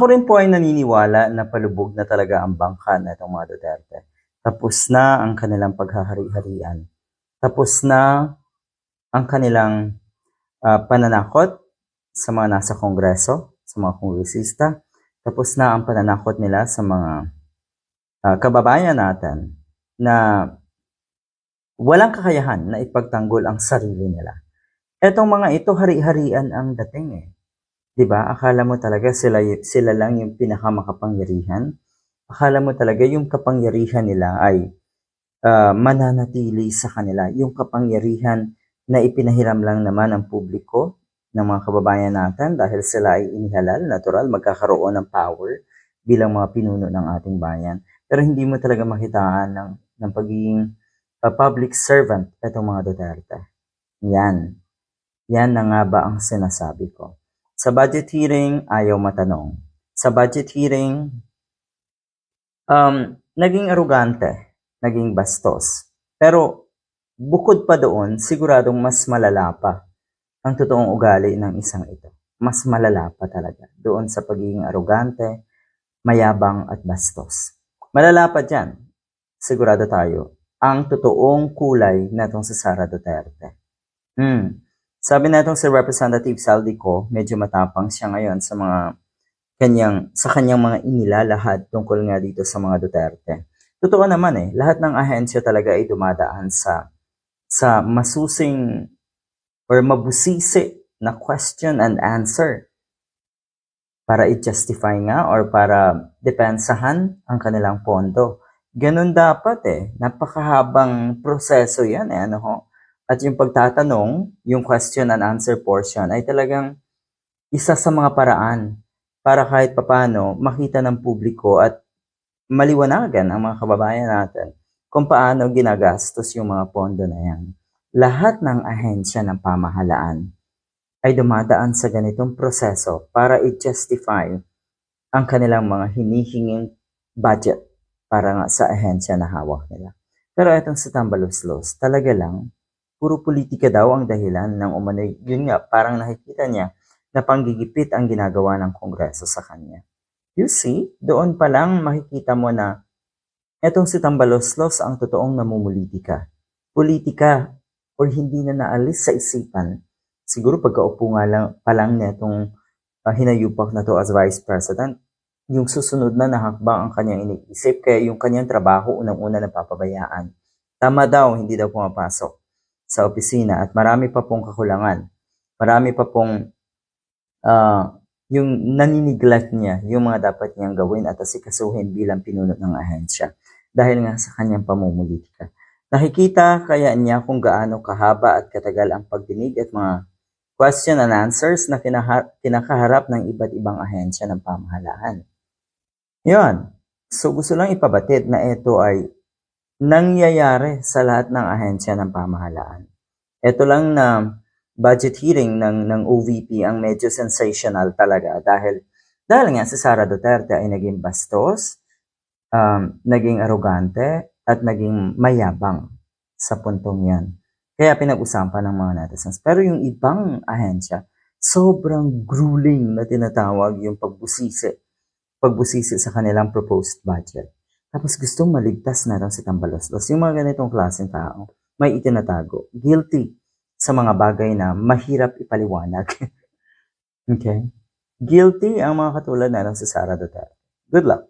Ako rin po ay naniniwala na palubog na talaga ang bangka na itong mga Duterte. Tapos na ang kanilang paghahari-harian. Tapos na ang kanilang ah, pananakot sa mga nasa kongreso, sa mga kongresista. Tapos na ang pananakot nila sa mga ah, kababayan natin na walang kakayahan na ipagtanggol ang sarili nila. Etong mga ito, hari-harian ang dating eh. 'Di ba? Akala mo talaga sila sila lang yung pinakamakapangyarihan. Akala mo talaga yung kapangyarihan nila ay ah, mananatili sa kanila. Yung kapangyarihan na ipinahiram lang naman ang publiko ng mga kababayan natin dahil sila ay inihalal, natural, magkakaroon ng power bilang mga pinuno ng ating bayan. Pero hindi mo talaga makitaan ng, ng pagiging ah, public servant itong mga Duterte. Yan. Yan na nga ba ang sinasabi ko. Sa budget hearing, ayaw matanong. Sa budget hearing, um, naging arugante, naging bastos. Pero bukod pa doon, siguradong mas malala pa ang totoong ugali ng isang ito. Mas malala pa talaga doon sa pagiging arugante, mayabang at bastos. Malala pa dyan, sigurado tayo, ang totoong kulay na itong si Sara Duterte. Hmm. Sabi na itong si Representative Saldico, medyo matapang siya ngayon sa mga kanyang sa kanyang mga inilalahad tungkol nga dito sa mga Duterte. Totoo naman eh, lahat ng ahensya talaga ay dumadaan sa sa masusing or mabusisi na question and answer para i-justify nga or para depensahan ang kanilang pondo. Ganun dapat eh. Napakahabang proseso yan eh. Ano ho? At yung pagtatanong, yung question and answer portion ay talagang isa sa mga paraan para kahit papano makita ng publiko at maliwanagan ang mga kababayan natin kung paano ginagastos yung mga pondo na yan. Lahat ng ahensya ng pamahalaan ay dumadaan sa ganitong proseso para i-justify ang kanilang mga hinihinging budget para nga sa ahensya na hawak nila. Pero itong sa Tambaluslos, talaga lang, puro politika daw ang dahilan ng umano'y, yun nga, parang nakikita niya na panggigipit ang ginagawa ng Kongreso sa kanya. You see, doon pa lang makikita mo na etong si Tambaloslos ang totoong namumulitika. Politika or hindi na naalis sa isipan. Siguro pagkaupo nga lang, pa lang netong uh, hinayupak na to as Vice President, yung susunod na nahakbang ang kanyang iniisip, kaya yung kanyang trabaho unang-una napapabayaan. Tama daw, hindi daw pumapasok sa opisina at marami pa pong kakulangan. Marami pa pong ah, yung naniniglect niya, yung mga dapat niyang gawin at asikasuhin bilang pinuno ng ahensya dahil nga sa kanyang pamumulitika. Nakikita kaya niya kung gaano kahaba at katagal ang pagdinig at mga question and answers na kinakaharap ng iba't ibang ahensya ng pamahalaan. Yun. So gusto lang ipabatid na ito ay nangyayari sa lahat ng ahensya ng pamahalaan. Ito lang na budget hearing ng, ng OVP ang medyo sensational talaga dahil dahil nga si Sara Duterte ay naging bastos, um, naging arogante, at naging mayabang sa puntong yan. Kaya pinag-usapan ng mga netizens. Pero yung ibang ahensya, sobrang grueling na tinatawag yung pagbusisi. Pagbusisi sa kanilang proposed budget. Tapos gustong maligtas na lang si Tambaloslos. Yung mga ganitong klaseng tao, may itinatago. Guilty sa mga bagay na mahirap ipaliwanag. okay? Guilty ang mga katulad na lang si Sara Duterte. Good luck.